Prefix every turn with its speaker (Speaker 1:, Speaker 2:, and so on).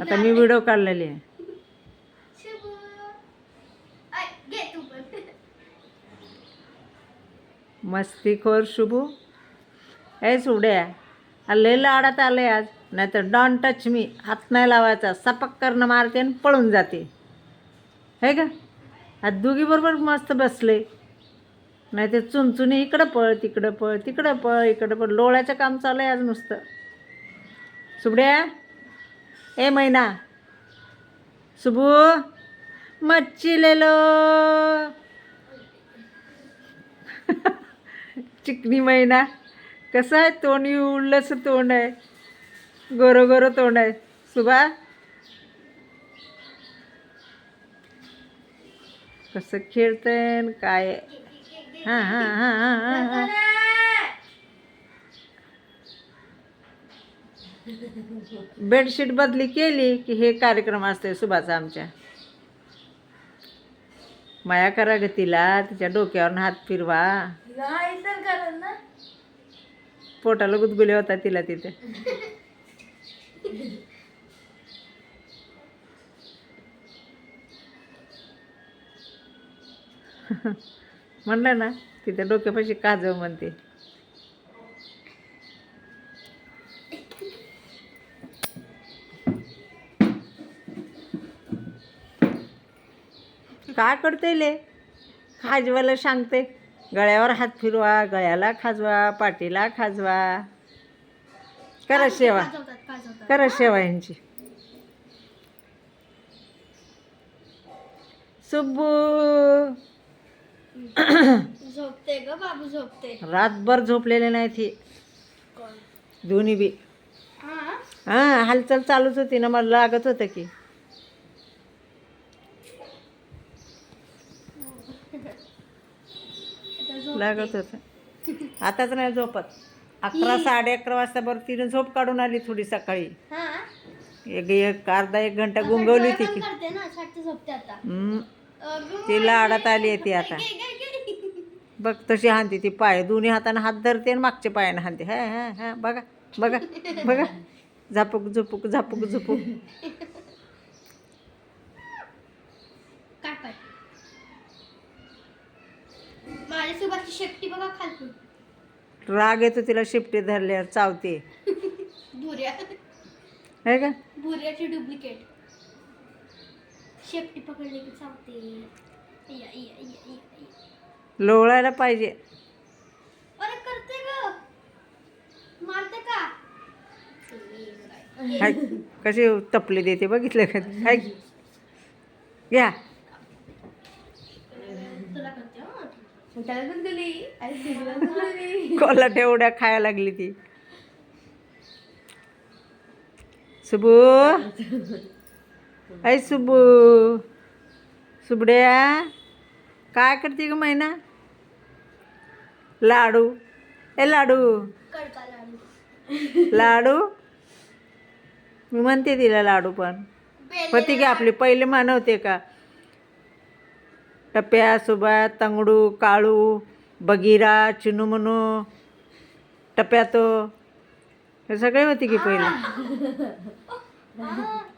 Speaker 1: आता मी व्हिडिओ काढलेली आहे. मस्तीखोर शुभू. ए सुड्या लय लाडात आले आज. नाहीतर डॉन टच मी हात नाही लावायचा. सपक करणं मारते आणि पळून जाते. हे का? आज दोघी बरोबर मस्त बसले. नाही ते चुनचुनी इकडं पळ तिकडं पळ तिकडं पळ इकडं पळ. लोळ्याचं काम चालू आहे आज नुसतं. सुबड्या ए मैना. सुबू मच्छी ले लो चिकनी मैना. कसं आहे तोंड? उडलंसं तोंड आहे. गोरं गोरं तोंड आहे. सुबा. कसं खेळतंय काय हां हां हां हां हां हां. बेडशीट बदली केली की हे कार्यक्रम असते सुभाचा आमच्या. माया करा ग तिला तिच्या डोक्यावर हात फिरवा. पोटाला गुदगुले होता तिला तिथे. म्हणलं ना तिथे डोक्यापाशी काजव म्हणते. काय करते ले? खाजवायला सांगते गळ्यावर हात फिरवा गळ्याला खाजवा पाठीला खाजवा. करा सेवा. करा सेवा यांची. सुब्बू.
Speaker 2: झोपते ग बाबू झोपते.
Speaker 1: रातभर झोपलेले नाही ती दोन्ही बी.
Speaker 2: हा?
Speaker 1: हां हालचाल चालूच होती ना मला लागत होतं की
Speaker 2: आता झोप
Speaker 1: लागत होतं. आताच नाही झोपत. अकरा साडे अकरा वाजता बरं तिने झोप काढून आली थोडी सकाळी. एक एक अर्धा एक घंटा गुंगवली ती ती लाडात आली आहे ती आता. बघ तशी हानते ती पाय. दोन्ही हाताने हात धरते आणि मागच्या पायाने हानते हा हा हा बघा बघा बघा. झापूक झुपूक झापूक झुपूक
Speaker 2: काय काय शेपटी बघा खालतून
Speaker 1: राग येतो तिला शिपटी धरल्यावर चावते.
Speaker 2: भुऱ्या
Speaker 1: है का?
Speaker 2: भुऱ्याची डुप्लिकेट. शेपटी पकडली की चावते.
Speaker 1: लोळायला पाहिजे.
Speaker 2: अरे करते ग. मारते का?
Speaker 1: हाय कशी तपली देते बघितलं का? हाय. घ्या
Speaker 2: तुला करते हं. त्याला पण दिली आणि दिदीला पण दिली.
Speaker 1: कोला एवढ्या खायला लागली ती. सुबू. ऐ सुबू. सुबड्या. काय करते ग मैना? लाडू. ए लाडू.
Speaker 2: लाडू.
Speaker 1: मी म्हणते तिला लाडू पण. होती की आपली? पहिले मानवते का? टप्प्या सुबा तंगडू काळू बगीरा चिनुमनू टप्प्या तो हे सगळे होते की पहिले?